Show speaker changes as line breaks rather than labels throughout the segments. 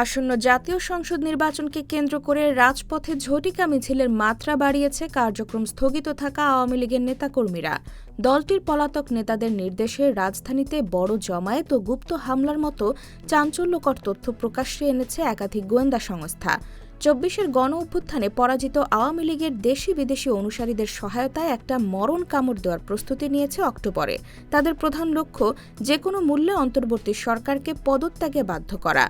আসন্ন জাতীয় সংসদ নির্বাচনকে কেন্দ্র করে রাজপথে ঝটিকা মিছিলের মাত্রা বাড়িয়েছে, কার্যক্রম স্থগিত থাকা আওয়ামী লীগের নেতাকর্মীরা। দলটির পলাতক নেতাদের নির্দেশে রাজধানীতে বড় জমায়েত ও গুপ্ত হামলার মতো চাঞ্চল্যকর তথ্য প্রকাশ্যে এনেছে একাধিক গোয়েন্দা সংস্থা। চব্বিশের গণ অভ্যুত্থানে পরাজিত আওয়ামী লীগের দেশি বিদেশি অনুসারীদের সহায়তায় একটা মরণ কামড় দেওয়ার প্রস্তুতি নিয়েছে অক্টোবরে। তাদের প্রধান লক্ষ্য যে কোনো মূল্যে অন্তর্বর্তী সরকারকে পদত্যাগে বাধ্য করা।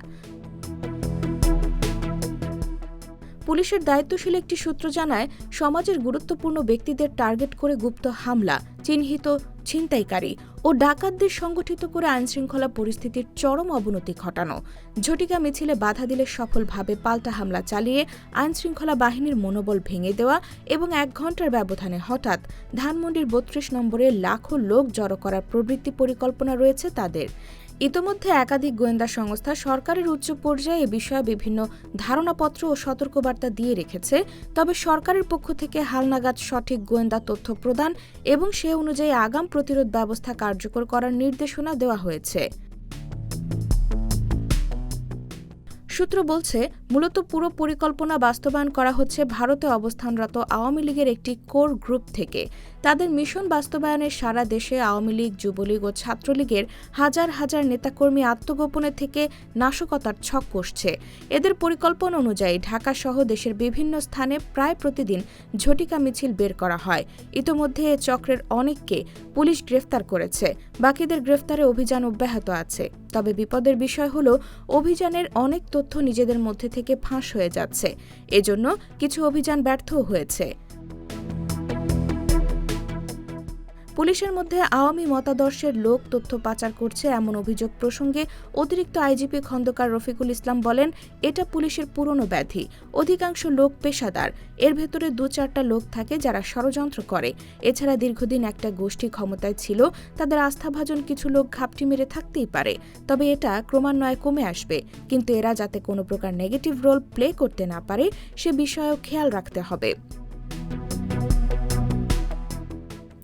পুলিশের দায়িত্বশীল একটি সূত্র জানায়, সমাজের গুরুত্বপূর্ণ ব্যক্তিদের টার্গেট করে গুপ্ত হামলা, চিহ্নিত ছিনতাইকারী ও ডাকাতদের সংগঠিত করে আইনশৃঙ্খলা পরিস্থিতির চরম অবনতি ঘটানো। ঝটিকা মিছিলে বাধা দিলে সফলভাবে পাল্টা হামলা চালিয়ে আইনশৃঙ্খলা বাহিনীর মনোবল ভেঙে দেওয়া এবং এক ঘণ্টার ব্যবধানে হঠাৎ ধানমন্ডির বত্রিশ নম্বরে লাখো লোক জড়ো করার প্রবৃত্তি পরিকল্পনা রয়েছে তাদের। ইতোমধ্যে একাধিক গোয়েন্দা সংস্থা সরকারের উচ্চ পর্যায়ে এ বিষয়ে বিভিন্ন ধারণাপত্র ও সতর্কবার্তা দিয়ে রেখেছে, তবে সরকারের পক্ষ থেকে হালনাগাদ সঠিক গোয়েন্দা তথ্য প্রদান এবং সে অনুযায়ী আগাম প্রতিরোধ ব্যবস্থা কার্যকর করার নির্দেশনা দেওয়া হয়েছে। সূত্র বলছে, মূলত পুরো পরিকল্পনা বাস্তবায়ন করা হচ্ছে ভারতে অবস্থানরত আওয়ামী লীগের একটি কোর গ্রুপ থেকে। তাদের মিশন বাস্তবায়নে সারা দেশে আওয়ামী লীগ, যুবলীগ ও ছাত্রলীগের হাজার হাজার নেতাকর্মী আত্মগোপনে থেকে নাশকতার ছক কষছে। এদের পরিকল্পনা অনুযায়ী ঢাকা সহ দেশের বিভিন্ন স্থানে প্রায় প্রতিদিন ঝটিকা মিছিল বের করা হয়। ইতোমধ্যে এ চক্রের অনেককে পুলিশ গ্রেফতার করেছে। বাকিদের গ্রেফতারে অভিযান অব্যাহত আছে। তবে বিপদের বিষয় হল অভিযানের অনেক তথ্য নিজেদের মধ্যে থেকে ফাঁস হয়ে যাচ্ছে। এজন্য কিছু অভিযান ব্যর্থ হয়েছে। পুলিশের মধ্যে আওয়ামী মতাদর্শের লোক তথ্য পাচার করছে এমন অভিযোগ প্রসঙ্গে অতিরিক্ত আইজিপি খন্দকার রফিকুল ইসলাম বলেন, এটা পুলিশের পুরনো ব্যাধি। অধিকাংশ লোক পেশাদার। এর ভেতরে দু চারটা লোক থাকে যারা ষড়যন্ত্র করে। এছাড়া দীর্ঘদিন একটা গোষ্ঠী ক্ষমতায় ছিল, তাদের আস্থাভাজন কিছু লোক ঘাপটি মেরে থাকতেই পারে। তবে এটা ক্রমান্বয়ে কমে আসবে। কিন্তু এরা যাতে কোনো প্রকার নেগেটিভ রোল প্লে করতে না পারে, সে বিষয়েও খেয়াল রাখতে হবে।